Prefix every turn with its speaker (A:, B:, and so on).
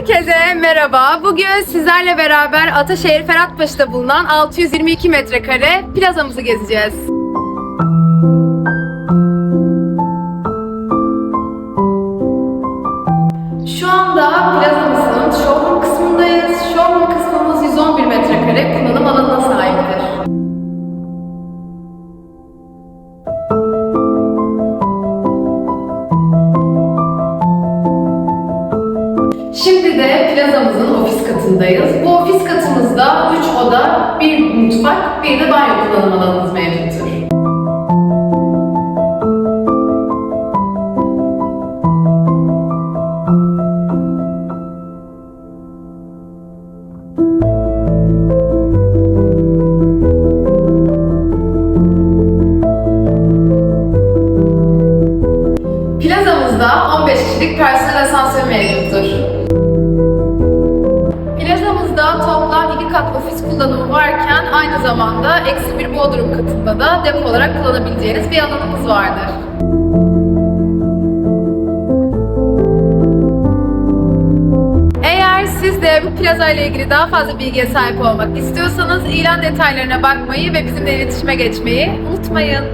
A: Herkese merhaba. Bugün sizlerle beraber Ataşehir Ferhatpaşa'da bulunan 622 metrekare plazamızı gezeceğiz. Şu anda plazamızın Şimdi de plazamızın ofis katındayız. Bu ofis katımızda 3 oda, bir mutfak, bir de banyo kullanım alanımız mevcuttur. Plazamızda 15 kişilik personel asansör mevcuttur. 2 kat ofis kullanımı varken aynı zamanda eksi bir bodrum katında da depo olarak kullanabileceğiniz bir alanımız vardır. Eğer siz de bu plaza ile ilgili daha fazla bilgiye sahip olmak istiyorsanız ilan detaylarına bakmayı ve bizimle iletişime geçmeyi unutmayın.